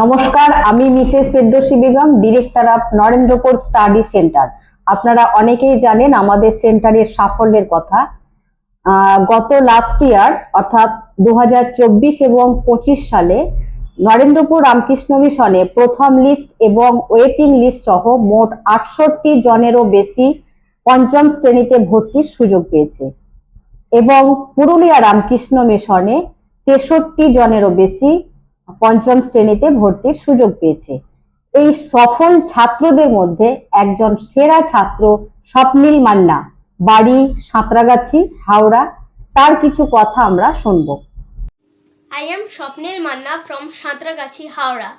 নমস্কার, আমি Mrs Ferdousi Begum, director of Narendrapur study centre. আপনারা অনেকেই জানেন আমাদের সেন্টারের সাফল্যের কথা। গত লাস্ট ইয়ার অর্থাৎ দু হাজার চব্বিশ এবং পঁচিশ সালে নরেন্দ্রপুর রামকৃষ্ণ মিশনে প্রথম লিস্ট এবং ওয়েটিং লিস্ট সহ মোট আটষট্টি জনেরও বেশি পঞ্চম শ্রেণীতে ভর্তির সুযোগ পেয়েছে। এবং পুরুলিয়া রামকৃষ্ণ মিশনে তেষট্টি জনেরও বেশি পঞ্চম শ্রেণীতে ভর্তির সুযোগ পেয়েছে। এই সফল ছাত্রদের মধ্যে একজন সেরা ছাত্র স্বপ্নিল মান্না, বাড়ি সাঁতরাগাছি, হাওড়া। তার কিছু কথা আমরা শুনব। I am Swapnil Manna from Santragachi, Howrah.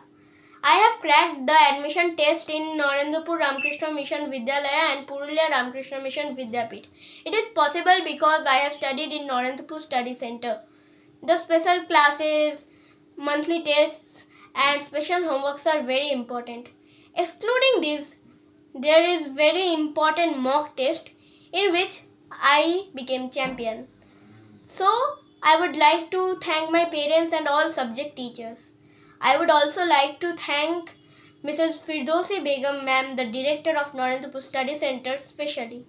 I have crack the admission test in Narendrapur Ramakrishna Mission Vidyalaya and Purulia Ramakrishna Mission Vidyapith it is possible because I have studied in Narendrapur study centre the special classes monthly tests, and special homeworks are very important. Excluding these, there is very important mock test in which I became champion. So, I would like to thank my parents and all subject teachers. I would also like to thank Mrs. Firdausi Begum ma'am, the director of Narendrapur Study Center, specially.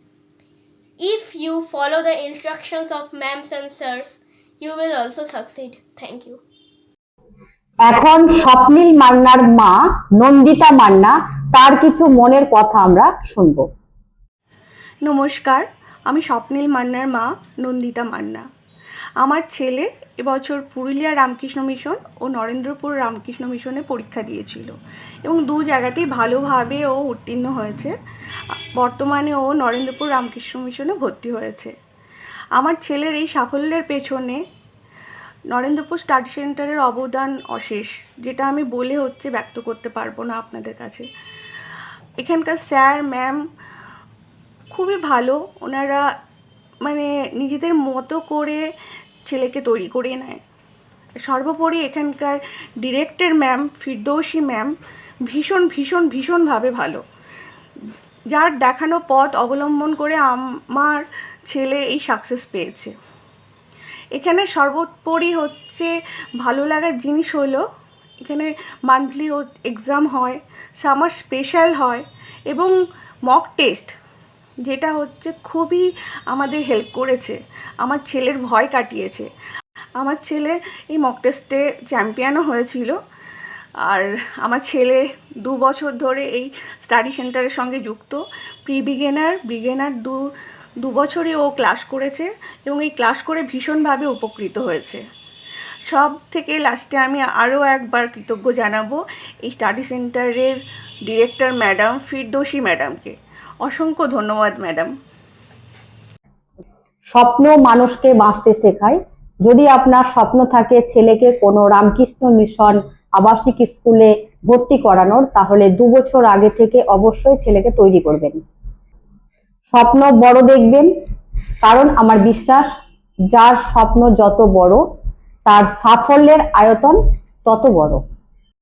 If you follow the instructions of ma'ams and sirs, you will also succeed. Thank you. এখন স্বপ্নীল মান্নার মা, নন্দিতা মান্না, তার কিছু মনের কথা আমরা শুনব। নমস্কার, আমি স্বপ্নীল মান্নার মা, নন্দিতা মান্না। আমার ছেলে এবছর পুরুলিয়া রামকৃষ্ণ মিশন ও নরেন্দ্রপুর রামকৃষ্ণ মিশনে পরীক্ষা দিয়েছিল এবং দু জায়গাতেই ভালোভাবে ও উত্তীর্ণ হয়েছে। বর্তমানে ও নরেন্দ্রপুর রামকৃষ্ণ মিশনে ভর্তি হয়েছে। আমার ছেলের এই সাফল্যের পেছনে নরেন্দ্রপুর স্টাডি সেন্টারের অবদান অশেষ, যেটা আমি বলে হচ্ছে ব্যক্ত করতে পারব না আপনাদের কাছে। এখানকার স্যার, ম্যাম খুবই ভালো। ওনারা মানে নিজেদের মতো করে ছেলেকে তৈরি করে নেয়। সর্বোপরি এখানকার ডিরেক্টর ম্যাম, ফিরদৌসী ম্যাম ভীষণ ভীষণ, ভীষণভাবে ভালো। যার দেখানো পথ অবলম্বন করে আমার ছেলে এই সাকসেস পেয়েছে। এখানে সর্বোপরি হচ্ছে ভালো লাগার জিনিস হলো, এখানে মান্থলি এক্সাম হয় সামার স্পেশাল হয় এবং মক টেস্ট যেটা হচ্ছে খুবই আমাদের হেল্প করেছে, আমার ছেলের ভয় কাটিয়েছে। আমার ছেলে এই মক টেস্টে চ্যাম্পিয়নও হয়েছিল আর আমার ছেলে দু বছর ধরে এই স্টাডি সেন্টারের সঙ্গে যুক্ত প্রি বিগেনার বিগেনার দু দু বছরই ও ক্লাস করেছে এবং এই ক্লাস করে ভীষণভাবে উপকৃত হয়েছে। সব থেকে লাস্টে আমি আরও একবার কৃতজ্ঞ জানাব এই স্টাডি সেন্টারের ডিরেক্টর ম্যাডাম ফিরদোসী ম্যাডামকে অসংখ্য ধন্যবাদ ম্যাডাম স্বপ্ন মানুষকে বাঁচতে শেখায়। যদি আপনার স্বপ্ন থাকে ছেলেকে কোনো রামকৃষ্ণ মিশন আবাসিক স্কুলে ভর্তি করানোর, তাহলে দু বছর আগে থেকে অবশ্যই ছেলেকে তৈরি করবেন। স্বপ্ন বড় দেখবেন, কারণ আমার বিশ্বাস, যার স্বপ্ন যত বড়, তার সাফল্যের আয়তন তত বড়।